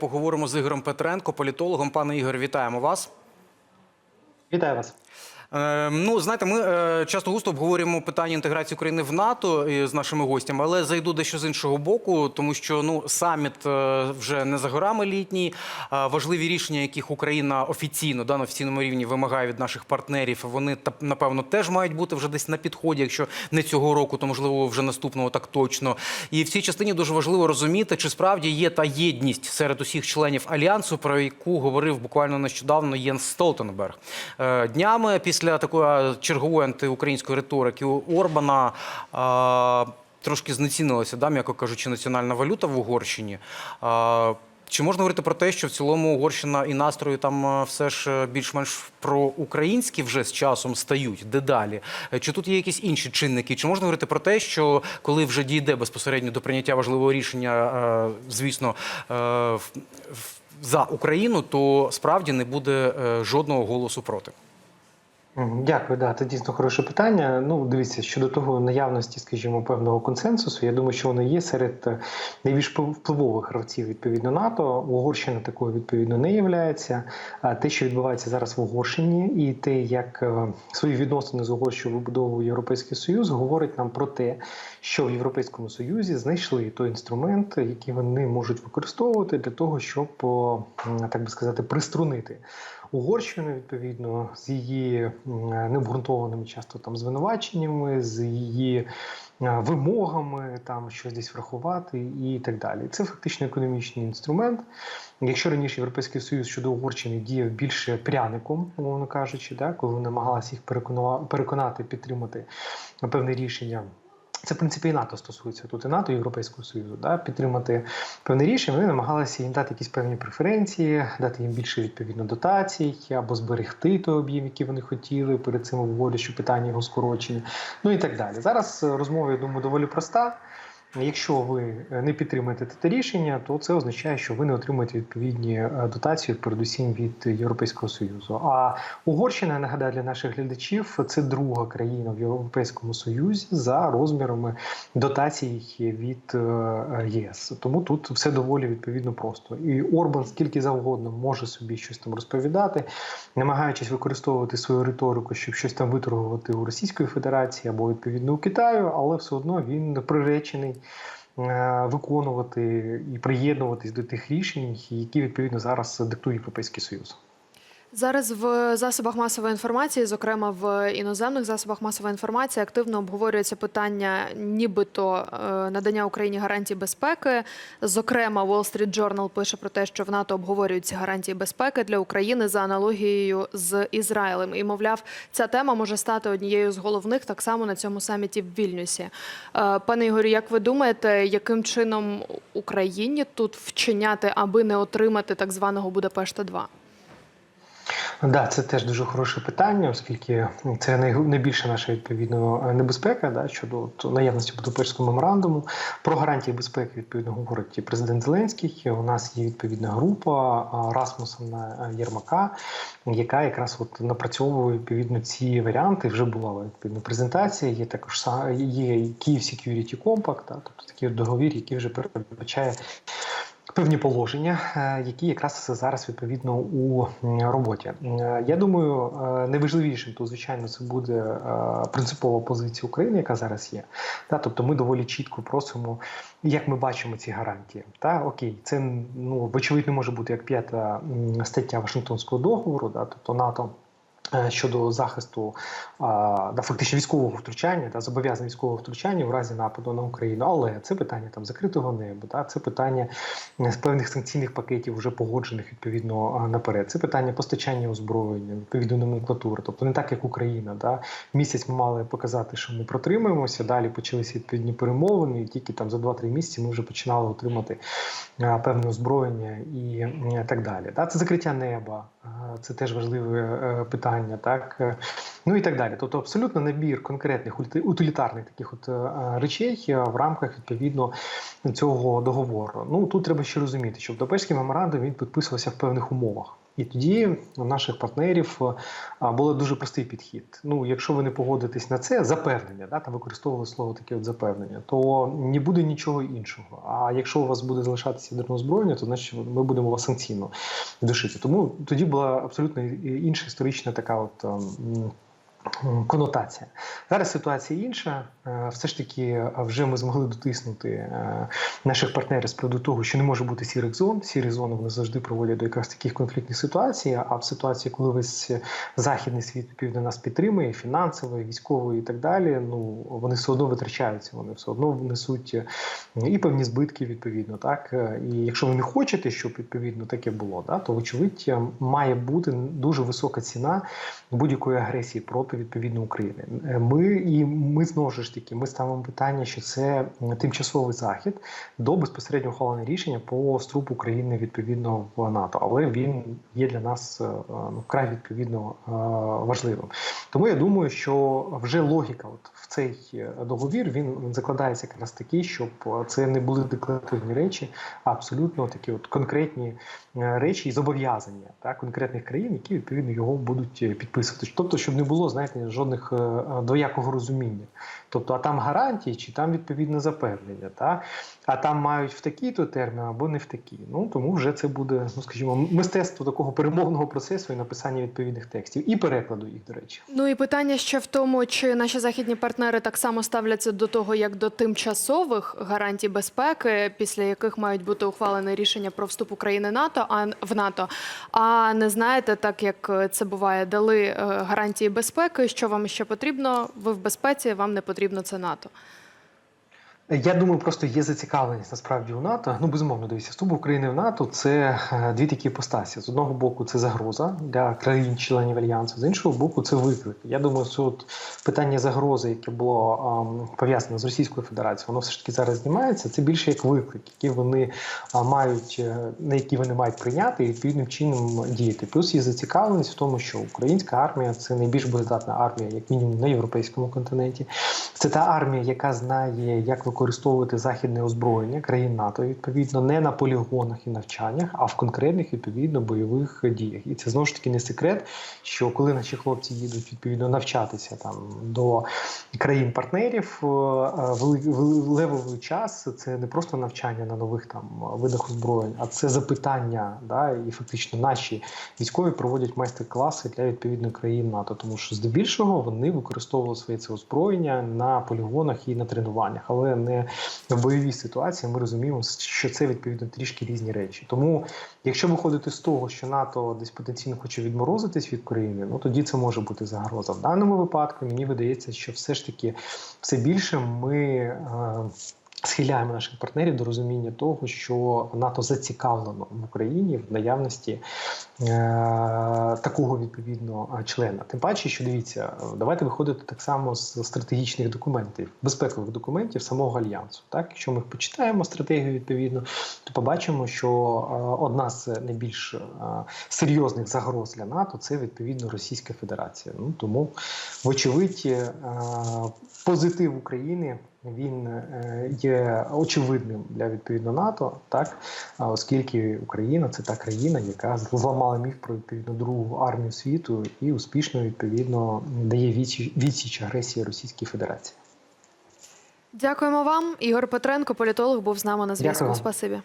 Поговоримо з Ігорем Петренко, політологом. Пане Ігор, вітаємо вас. Вітаю вас. Е, ну, знаєте, ми е, часто густо обговорюємо питання інтеграції України в НАТО з нашими гостями, але зайду дещо з іншого боку, тому що ну саміт е, вже не за горами літній. Е, важливі рішення, яких Україна офіційно да, на офіційному рівні вимагає від наших партнерів. Вони напевно теж мають бути вже десь на підході. Якщо не цього року, то можливо вже наступного так точно. І в цій частині дуже важливо розуміти, чи справді є та єдність серед усіх членів альянсу, про яку говорив буквально нещодавно Єнс Столтенберг. Днями після такої чергової антиукраїнської риторики Орбана. Трошки знецінилася, да, м'яко кажучи, національна валюта в Угорщині. Чи можна говорити про те, що в цілому Угорщина і настрої там все ж е, більш-менш проукраїнські вже з часом стають дедалі? Е, Чи тут є якісь інші чинники? Чи можна говорити про те, що коли вже дійде безпосередньо до прийняття важливого рішення, е, звісно, за Україну, то справді не буде жодного голосу проти? Дякую, да, це дійсно хороше питання. Ну, дивіться, щодо того наявності, скажімо, певного консенсусу, я думаю, що воно є серед е, найбільш впливових гравців відповідно НАТО. Угорщина такою відповідно не являється. А те, що відбувається зараз в Угорщині, і те, як е, свої відносини з Угорщиною вибудовує Європейський Союз, говорить нам про те, що в Європейському Союзі знайшли той інструмент, який вони можуть використовувати для того, щоб так би сказати, приструнити. Угорщину відповідно з її необґрунтованими часто там звинуваченнями, з її е, вимогами там щось десь врахувати і так далі. Це фактично економічний інструмент. Якщо раніше Європейський Союз щодо Угорщини діяв більше пряником, умовно кажучи, да, коли вони намагалися їх переконати підтримати певне рішення. Це в принципі і НАТО стосується тут і НАТО, і Європейського Союзу, да, підтримати певне рішення. Вони намагалися їм дати якісь певні преференції, дати їм більше відповідно дотацій або зберегти той об'єм, який вони хотіли. Перед цим обговорюючи питання його скорочення, ну і так далі. Зараз е, розмова, я думаю, доволі проста. Якщо ви е, не підтримуєте це рішення, то це означає, що ви не отримуєте відповідні е, дотації, передусім від Європейського союзу. А Угорщина, нагадаю для наших глядачів, це друга країна в Європейському Союзі за розмірами дотацій від е, ЄС. Тому тут все доволі відповідно просто. І Орбан скільки завгодно може собі щось там розповідати, намагаючись використовувати свою риторику, щоб щось там виторгувати у Російської Федерації або відповідно у Китаю, але все одно він приречений. Е, Виконувати і приєднуватись до тих рішень, які відповідно зараз диктує Європейський Союз. Зараз в засобах масової інформації, зокрема в іноземних засобах масової інформації, активно обговорюється питання, нібито е, надання Україні гарантій безпеки. Зокрема, Wall Street Journal пише про те, що в НАТО обговорюють ці гарантії безпеки для України за аналогією з Ізраїлем. І мовляв, ця тема може стати однією з головних так само на цьому саміті в Вільнюсі. Е, Пане Ігорю, як ви думаєте, яким чином Україні тут вчиняти, аби не отримати так званого Будапешта 2 Да, це теж дуже хороше питання, оскільки це най- найбільша наша відповідно небезпека да, щодо наявності Будапештського меморандуму. Про гарантії безпеки відповідно говорить президент Зеленський. У нас є відповідна група а, Расмусена Єрмака, яка якраз от напрацьовує відповідно ці варіанти. Вже була відповідно презентація. Є також є Київ Security Compact, да, тобто такий договір, який вже передбачає певні положення, е, які якраз зараз відповідно у роботі. Е, Я думаю, е, найважливішим то звичайно це буде принципова позиція України, яка зараз є. Та тобто, ми доволі чітко просимо, як ми бачимо ці гарантії. Та окей, це ну вочевидь не може бути як п'ята стаття Вашингтонського договору, да, тобто НАТО. Е, Щодо захисту да, фактично військового втручання та зобов'язань військового втручання в разі нападу на Україну, але це питання там закритого неба, та це питання е, певних санкційних пакетів, вже погоджених відповідно наперед. Це питання постачання озброєння, відповідно номенклатури. Тобто не так, як Україна. Да? Місяць ми мали показати, що ми протримуємося. Далі почалися відповідні перемовини, і тільки там за 2-3 місяці ми вже починали отримати певне озброєння і так далі. Да? Це закриття неба, це теж важливе е, питання. Так Е, ну і так далі. Тобто, абсолютно набір конкретних утилітарних таких от е, речей е, в рамках відповідно цього договору. Ну тут треба ще розуміти, що Будапештський меморандум він підписувався в певних умовах. І тоді у наших партнерів а, було дуже простий підхід. Ну, якщо ви не погодитесь на це, запевнення, да, там використовували слово таке от запевнення, то не буде нічого іншого. А якщо у вас буде залишатися ядерне озброєння, то значить ми будемо вас санкційно душити. Тому тоді була абсолютно інша історична така от. Конотація зараз ситуація інша. Е, Все ж таки, е, вже ми змогли дотиснути е, наших партнерів з приводу того, що не може бути сірих зон. Сірі зони вони завжди проводять до якраз таких конфліктних ситуацій. А в ситуації, коли весь західний світ відповідно нас підтримує, фінансово, військово і так далі. Ну вони все одно витрачаються, вони все одно несуть е, і певні збитки відповідно. Так і якщо ви не хочете, щоб відповідно таке було, да, то вочевидь е, має бути дуже висока ціна будь-якої агресії проти відповідно України. Е, Ми і ми знову ж таки ми ставимо питання, що це тимчасовий захід до безпосередньо ухвалення рішення по вступу України відповідно в НАТО, але він є для нас е, ну, вкрай відповідно е, важливим. Тому я думаю, що вже логіка, от в цей е, договір, він закладається якраз такий, щоб е, це не були декларативні речі, а абсолютно такі от конкретні е, речі і зобов'язання так, конкретних країн, які відповідно його будуть е, підписувати. Тобто, щоб не було знаєте, жодних е, е, двоякого розуміння. Тобто, а там гарантії, чи там відповідне запевнення, та? а там мають в такий-то термін або не в такий. Ну тому вже це буде, ну скажімо, мистецтво такого перемовного процесу і написання відповідних текстів, і перекладу їх, до речі. Ну і питання ще в тому, чи наші західні партнери так само ставляться до того, як до тимчасових гарантій безпеки, після яких мають бути ухвалене рішення про вступ України НАТО, а в НАТО. А не знаєте, так як це буває, дали е, гарантії безпеки. Що вам ще потрібно? Ви в безпеці, вам не потрібно це НАТО. Я думаю, просто є зацікавленість насправді у НАТО. Ну безумовно, дивіться, вступ України в НАТО це е, дві такі постасі. З одного боку, це загроза для країн-членів альянсу, з іншого боку, це виклик. Я думаю, що от питання загрози, яке було пов'язане з Російською Федерацією, воно все ж таки зараз знімається. Це більше як виклик, який вони мають, е, на які вони мають прийняти і відповідним чином діяти. Плюс є зацікавленість в тому, що українська армія це найбільш боєздатна армія, як мінімум на європейському континенті. Це та армія, яка знає, як використовувати західне озброєння країн НАТО, відповідно, не на полігонах і навчаннях, а в конкретних відповідно бойових діях. І це знову ж таки не секрет, що коли наші хлопці їдуть відповідно навчатися там до країн-партнерів, е, левовий час це не просто навчання на нових там видах озброєнь, а це запитання. Да, і фактично наші військові проводять майстер-класи для відповідних країн НАТО, тому що здебільшого вони використовували своє це озброєння на полігонах і на тренуваннях, але не в бойовій ситуації. Ми розуміємо, що це відповідно трішки різні речі. Тому, якщо виходити з того, що НАТО десь потенційно хоче відморозитись від країни, ну тоді це може бути загроза. В даному випадку мені видається, що все ж таки все більше ми. Схиляємо наших партнерів до розуміння того, що НАТО зацікавлено в Україні в наявності е, такого відповідно члена. Тим паче, що дивіться, давайте виходити так само з стратегічних документів, безпекових документів самого альянсу. Так, якщо ми почитаємо стратегію відповідно, то побачимо, що е, одна з найбільш е, серйозних загроз для НАТО це відповідно Російська Федерація. Ну тому, вочевидь, е, позитив України він е, є очевидним для відповідно НАТО, так оскільки Україна це та країна, яка зламала міф про відповідно другу армію світу і успішно відповідно дає відсіч, агресії Російської Федерації. Дякуємо вам. Ігор Петренко, політолог, був з нами на зв'язку. Спасибі.